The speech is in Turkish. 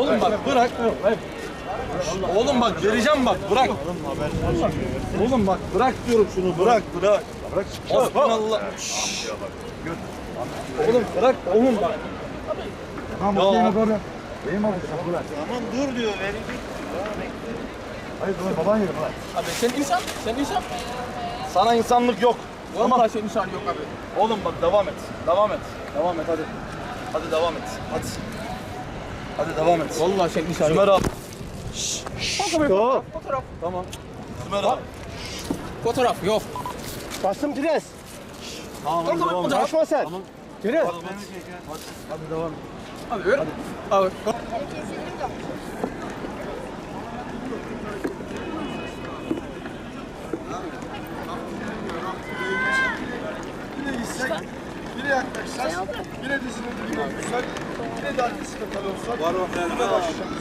Oğlum bak bırak. Oğlum bak vereceğim bak bırak. Oğlum bak bırak diyorum şunu bırak bırak. Bırak. Şşş. Oğlum bırak oğlum bak. Tamam Ya. bakayım doğru. Benim abi sen bırak. Tamam dur diyor verecek. Hayır dur baban yeri bırak. Abi sen insan, sen insan. Sana insanlık yok. Vallahi sen insan yok abi. Oğlum bak devam et. Devam et. Devam et hadi. Hadi devam et. Hadi. Hadi devam et. Vallahi insan Sümer yok. abi. Fotoğraf, fotoğraf. Tamam. Sümer abi. Fotoğraf yok. Bastım Pires. Tamam hadi devam et. Kaçma sen. Pires. Hadi hadi devam et. Abi ver. Abi. Yine yaklaşacağız. Yine dizinin dibine düşsek. Yine de arkasında kalırsak. Var var. Yine başlayacağız.